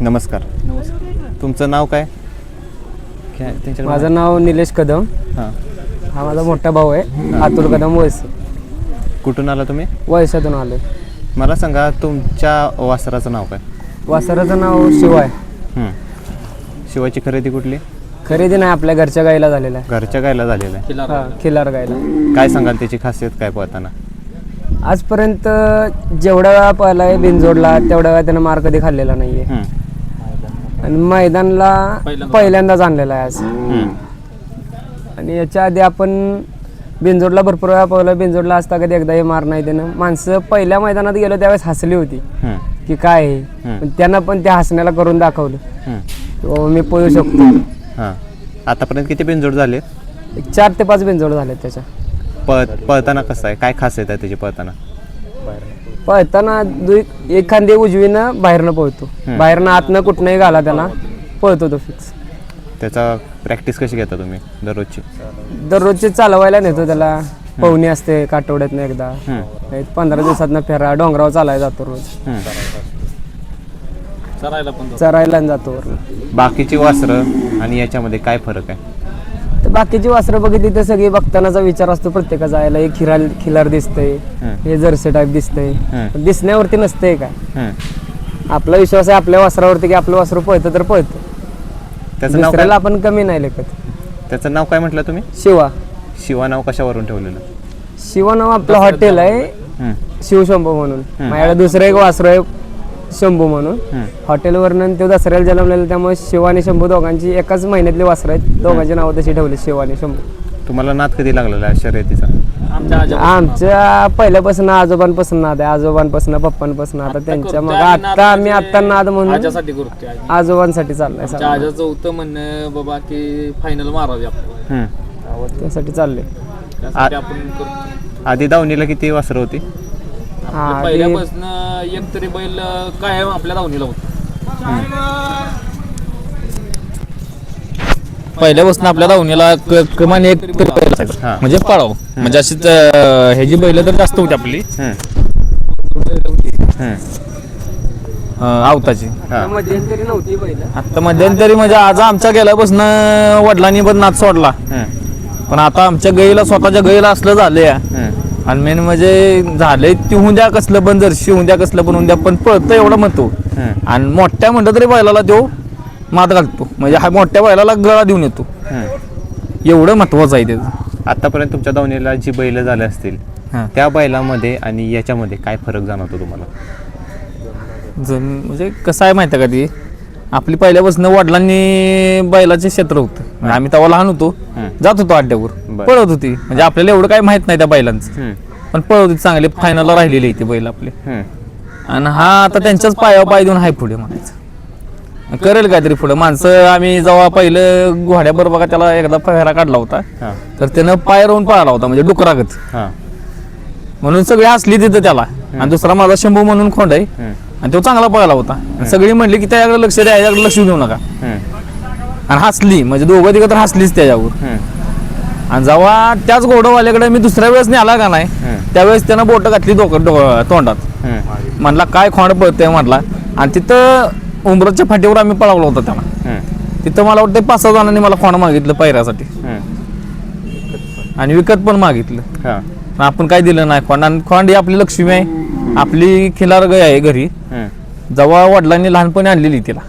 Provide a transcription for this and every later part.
नमस्कार. तुमचं नाव काय? माझं नाव निलेश कदम. हां. हा माझा मोठा भाऊ आहे अतुल कदम वैस कुठून आला तुम्ही? वैशातून आलो मला सांगा तुमच्या वासराचं नाव काय? वासराचं नाव शिवाय. हं. शिवाची खरेदी कुठली? खरेदी नाही आपल्या घरच्या गाईला झालेला आहे. घरच्या गायला झालेलं आहे. हा, खिलार गायला काय सांगाल त्याची खासियत काय पळताना आजपर्यंत जेवढ्या वेळा पळालाय बिनजोडला तेवढ्या वेळा त्यानं मार कधी खाल्लेला नाहीये. हं. आणि मैदानला पहिल्यांदाच आणलेला. आहे आज. हं. आणि याच्या आधी आपण बिनजोडला भरपूर वेळा पळलो बिनजोडला असता कधी एकदाही मार नाही त्यानं माणसं पहिल्या मैदानात गेलो त्यावेळेस हसली होती. हं. की काय आहे. पण त्यांना पण त्या हसण्याला करून दाखवलं. हं. बाबा मी पळू शकतो. हां. आतापर्यंत किती बिनजोड झाले? एक चार ते पाच बिनजोड झाले त्याच्या. पळ पळताना कसं आहे? काय खासियत आहे त्याची पळताना? पळताना दु एक खांदे उजवीनं बाहेरनं पळतो. बाहेरनं आतनं कुठनंही घाला त्याला पळतो तो फिक्स त्याचा प्रॅक्टिस कशी घेता तुम्ही दररोजची? दररोजचे चालवायला नेतो त्याला. पवनी असते काठवड्यातनं एकदा. हं. एक पंधरा दिवसातनं फेरा डोंगरावर चालायला जातो रोज. हं. चरायला जातो वरनं. बाकीची वासरं आणि याच्यामध्ये काय फरक आहे? बाकीची वासरं बघितली तर सगळी बघतानाचा विचार असतो प्रत्येकाचा. याला एक खिराल खिलार दिसतंय हं. जर्सी टाईप दिसतंय. पण दिसण्यावरती नसतंय काय. आपला विश्वास आहे आपल्या वासरावरती की आपलं वासरू पळतं तर पळतं. त्याचं नाव दुसऱ्याला आपण कमी नाही लेखत. त्याचं नाव काय म्हटलं तुम्ही? शिवा. शिवा नाव कशावरून ठेवलेलं? शिवा नाव आपलं हॉटेल आहे हं. शिवशंभू म्हणून. माझ्याकडे दुसरं एक वासरू आहे शंभू म्हणून. हॉटेलवरनं तो दसऱ्याला जन्मलेला त्यामुळे शिव आणि शंभू दोघांची एकाच महिन्यातली वासरं आहेत. दोघांची नावं तशी ठेवली शिव आणि शंभू. तुम्हाला नाद कधी लागलेला आहे शर्यतीचा आमच्या पहिल्यापासून आजोबांपासून नाद आहे. आजोबांपासून पप्पांपासून आता त्यांच्या मग आता आम्ही आता नाद म्हणून आजासाठी करतोय आम्ही. आजोबांसाठी चाललाय आमच्या सगळं. आजाचं होतं म्हणणं बाबा की फायनल मारावी आपण. हं. त्यासाठी चाललंय. त्यासाठी आपण करतो आधी दावणीला किती वासरं होती? आधी- पहिल्यापासून एक तरी बैल कायम आपल्या दावणीला होतो पहिल्यापासून आपल्या दावणीला कमान एक तरी बैल असायचा. हा. म्हणजे पळाव म्हणजे अशीच अं, ह्याची बैल तर जास्त होती आपली हं. हं. अं, आवताची हां. मध्यंतरी नव्हती पहिलं आता मध्यंतरी म्हणजे आज आमच्या गेल्यापासून वडिलांनी पण नाच सोडला हं. पण आता आमच्या गईला स्वतःच्या गईला असलं झालंय हं. आणि मेन म्हणजे झालंय ती हुंद्या कसलं पण जर्शी हुंद्या कसलं पण हुंद्या पण पळतं एवढं म्हणतो. आणि मोठ्या म्हणलं तरी बैलाला तो मात घालतो म्हणजे हा मोठ्या बैलाला गळा देऊन येतो. एवढं महत्वाचं आहे त्याचं आतापर्यंत तुमच्या दावणीला जी बैल झाले असतील. त्या बैलामध्ये आणि याच्यामध्ये काय फरक जाणवतो तुम्हाला जम म्हणजे कसं आहे माहिती आहे का ती आपली पहिल्यापासून वडिलांनी बैलाचे क्षेत्र होतं आम्ही तेव्हा लहान होतो. जात होतो अड्ड्यावर. बरं. पळत होती. म्हणजे आपल्याला एवढं काही माहीत नाही त्या बैलांचं. पण पळत होती चांगली. फायनलला राहिलेली आहे ती बैल आपली. आणि हा आता त्यांच्याच पायावर पाय देऊन हाय पुढे म्हणायचं. करेल काहीतरी पुढे. माणसं आम्ही जेव्हा पहिलं घोड्याबरोबर बघा त्याला एकदा फेरा काढला होता. हां. तर त्यानं पाय राहून पळाला होता म्हणजे डुकरागत. हां. म्हणून सगळी हसली तिथं त्याला. आणि दुसरा माझा शंभू म्हणून खोंड आहे. आणि तो चांगला पळाला होता. आणि सगळी म्हणली की त्याच्याकडे लक्ष द्या लक्ष देऊ नका. आणि हसली म्हणजे दोघं तिघं तर हसलीच त्याच्यावर हं. आणि जेव्हा त्याच घोडवाल्याकडे मी दुसऱ्या वेळेस आला का नाही. त्यावेळेस त्यानं बोट घातली तोंडात हं. म्हणला काय खोंड पळतंय म्हटला आणि तिथं उमरच्या फाटीवर आम्ही पळावलो होतो त्याला. तिथं मला वाटतं पाच सहा जणांनी मला खोंड मागितलं पैऱ्यासाठी हं. आणि विकत पण मागितलं. पण आपण काय दिलं नाही खोंड आणि खोंड ही आपली लक्ष्मी आहे आपली खिलार गाय आहे घरी. जेव्हा वडिलांनी लहानपणी आणलेली तिला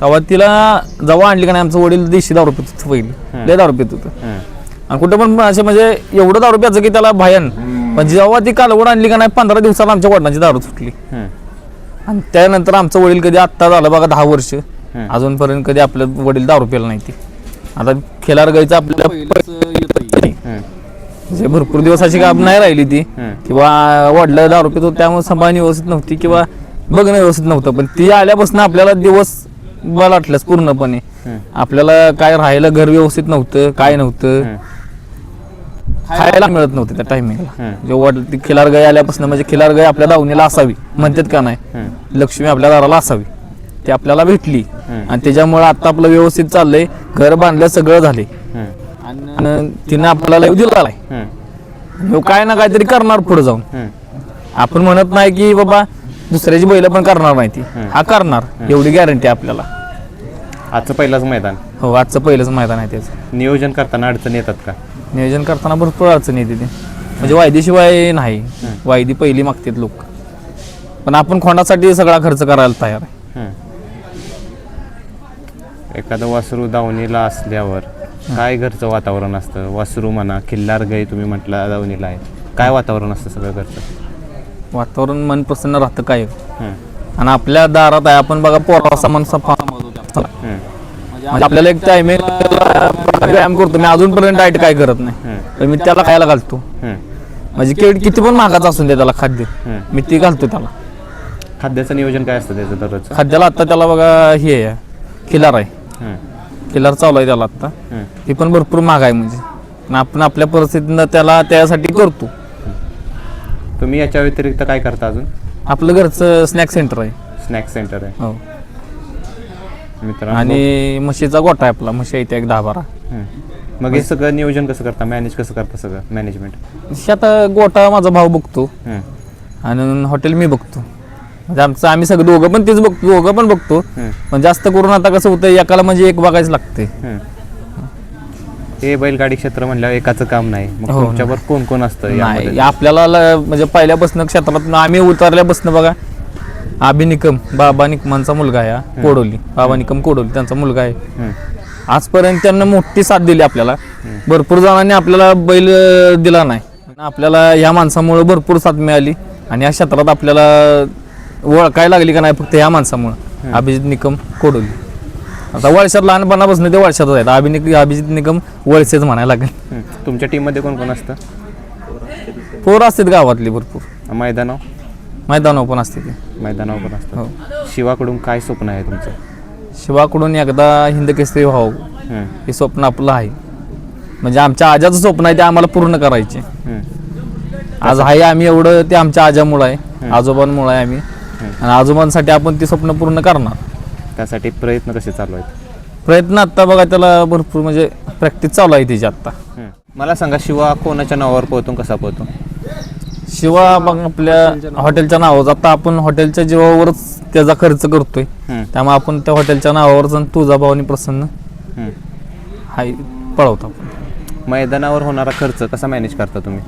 तेव्हा तिला जेव्हा आणली का नाही आमचं वडील देशी दारू पित होतं पहिलं. लय दारू पित होतं. आणि कुठं पण असे म्हणजे एवढं दारू प्यायचं की त्याला भयान. पण जेव्हा ती कालवड आणली का नाही पंधरा दिवसाला आमच्या वडिलांची दारू सुटली. आणि त्यानंतर आमचं वडील कधी आत्ता झालं बघा दहा वर्ष. अजूनपर्यंत कधी आपलं वडील दारू प्यायला नाही ती. आता खेळार गायचं आपल्या हं. म्हणजे भरपूर दिवस अशी काम नाही राहिली ती. किंवा वडलं दारू पितो त्यामुळे सांभाळणी व्यवस्थित नव्हती किंवा बघणं व्यवस्थित नव्हतं. पण ती आल्यापासून आपल्याला दिवस बल वाटलंच पूर्णपणे. आपल्याला काय राहायला घर व्यवस्थित नव्हतं काय नव्हतं. खायला मिळत नव्हतं त्या टायमिंगला. जेव्हा ती खिलार गाय आल्यापासून म्हणजे खिलार गाय आपल्या दावणीला असावी म्हणतात का नाही. लक्ष्मी आपल्या दाराला असावी ती आपल्याला भेटली. आणि त्याच्यामुळे आता आपलं व्यवस्थित चाललंय घर बांधलं सगळं झाले. आणि तिनं आपल्याला दिला हं. काय ना काहीतरी करणार पुढे जाऊन. आपण म्हणत नाही की बाबा दुसऱ्याची बैल पण करणार नाही ती हा करणार एवढी गॅरंटी आपल्याला आजचं पहिलंच मैदान. हो आजचं पहिलंच मैदान आहे त्याचं नियोजन करताना अडचणी येतात का? नियोजन करताना भरपूर अडचण येते ते. म्हणजे वायदीशिवाय नाही. वायदी पहिली मागतात लोक. पण आपण खोंडासाठी सगळा खर्च करायला तयार आहे. हं. एखादं वासरू दावणीला असल्यावर काय घरचं वातावरण असतं? वासरू म्हणा किल्लार गाई तुम्ही म्हटलं दावणीला आहे. काय वातावरण असतं सगळं घरचं? वातावरण मन प्रसन्न राहतं काय हं. आणि आपल्या दारात आहे. आपण बघा पोरा सामान सफा. म्हणजे आपल्याला एक टायमिंग व्यायाम करतो. मी अजूनपर्यंत डाएट काय करत नाही. पण मी त्याला खायला घालतो. म्हणजे केड किती पण महागाचं असून दे त्याला खाद्य. मी ते घालतो त्याला. खाद्याचं नियोजन काय असतं त्याचं दररोजचं? खाद्याला आता त्याला बघा हे आहे. किलर आहे. किलर चालू आहे त्याला आता. हं. ती पण भरपूर महाग आहे म्हणजे. आपण आपल्या परिस्थितीनं त्याला त्यासाठी करतो. तुम्ही याच्या व्यतिरिक्त काय करता अजून? आपलं घरचं स्नॅक सेंटर आहे. स्नॅक्स सेंटर आहे. हो. मित्रांनो. आणि म्हशीचा गोठा आहे आपला म्हशी त्या एक दहा बारा. हं. मग हे सगळं नियोजन कसं करता? मॅनेज कसं करता सगळं? मॅनेजमेंट आता गोठा माझा भाऊ बघतो. हं. आणि हॉटेल मी बघतो. म्हणजे आमचं आम्ही सगळं दोघं पण तेच बघतो दोघं पण बघतो. पण जास्त करून आता कसं होतं एकाला म्हणजे एक बघायच लागते हं. बैलगाडी क्षेत्र म्हणल्यावर एकाचं काम नाही. मग हो, तुमच्यावर कोण कोण असतं नाही? आपल्याला ल- म्हणजे पहिल्यापासून क्षेत्रात आम्ही उतरल्यापासून बघा आबी निकम बाबा निकमांचा मुलगा आहे हा, कोडोली. बाबा निकम कोडोली त्यांचा मुलगा आहे. आजपर्यंत त्यांना मोठी साथ दिली आपल्याला. भरपूर जणांनी आपल्याला बैल अं, दिला नाही. आपल्याला ह्या माणसामुळे भरपूर साथ मिळाली. आणि या क्षेत्रात आपल्याला ओळखायला लागली का नाही फक्त ह्या माणसामुळे. अभिजित निकम कोडोली. आता वळशात लहानपणापासून ते वळशातच आहेत. अभिनिक अभिजित निकम वळसेच म्हणायला लागेल. तुमच्या टीममध्ये कोण कोण असतं? पोरं असतात गावातली भरपूर. मैदानावर? मैदानावर पण असते ते. मैदानावर पण हो. असतं शिवाकडून काय स्वप्न आहे तुमचं? शिवाकडून एकदा हिंद केसरी व्हावं. हं. हे स्वप्न आपलं आहे. म्हणजे आमच्या आजाचं स्वप्न आहे ते आम्हाला पूर्ण करायचे. हं. आज आहे आम्ही एवढं ते आमच्या आजामुळं आहे. आजोबांमुळं आहे आम्ही. आणि आजोबांसाठी आपण ते स्वप्न पूर्ण करणार. त्यासाठी प्रयत्न कसे चालू आहेत? प्रयत्न आत्ता बघा त्याला भरपूर म्हणजे प्रॅक्टिस चालू आहे त्याची आत्ता हं. मला सांगा शिवा कोणाच्या नावावर पोहतो कसा पोहतो शिवा बघ आपल्या हॉटेलच्या नावावर आता आपण हॉटेलच्या जीवावरच त्याचा खर्च करतोय. त्यामुळे आपण त्या हॉटेलच्या नावावर जाऊन तुझा भावानी प्रसन्न हं. हाय पळवतो आपण मैदानावर होणारा खर्च कसा मॅनेज करता तुम्ही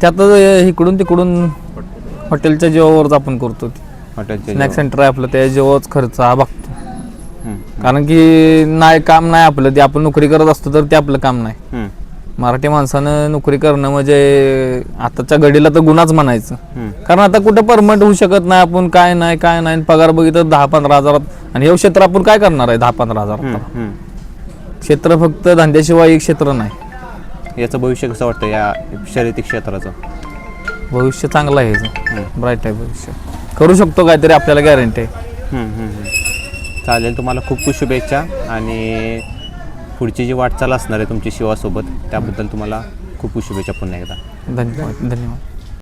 त्यात इकडून तिकडून हॉटेलच्या जीवावरच आपण करतो हॉटेलचे स्नॅक सेंटर आहे आपलं त्या जीवावरच खर्च हा बघतो. कारण की नाही काम नाही आपलं ते आपण नोकरी करत असतो तर ते आपलं काम नाही. मराठी माणसानं नोकरी करणं म्हणजे आताच्या घडीला तर गुन्हाच म्हणायचं. कारण आता कुठं परमनंट होऊ शकत नाही आपण काय नाही काय नाही पगार बघितलं दहा पंधरा हजारात आणि हे क्षेत्र आपण काय करणार आहे दहा पंधरा. हजारात. क्षेत्र फक्त धंद्याशिवाय एक क्षेत्र नाही याचं भविष्य कसं वाटतं या शर्यती क्षेत्राचं भविष्य चांगलं आहे ब्राईट आहे भविष्य करू शकतो काहीतरी आपल्याला गॅरंटी आहे. चालेल तुम्हाला खूप खूप शुभेच्छा आणि पुढची जी वाटचाल असणार आहे तुमची शिवासोबत त्याबद्दल तुम्हाला खूप खूप शुभेच्छा पुन्हा एकदा. धन्यवाद धन्यवाद.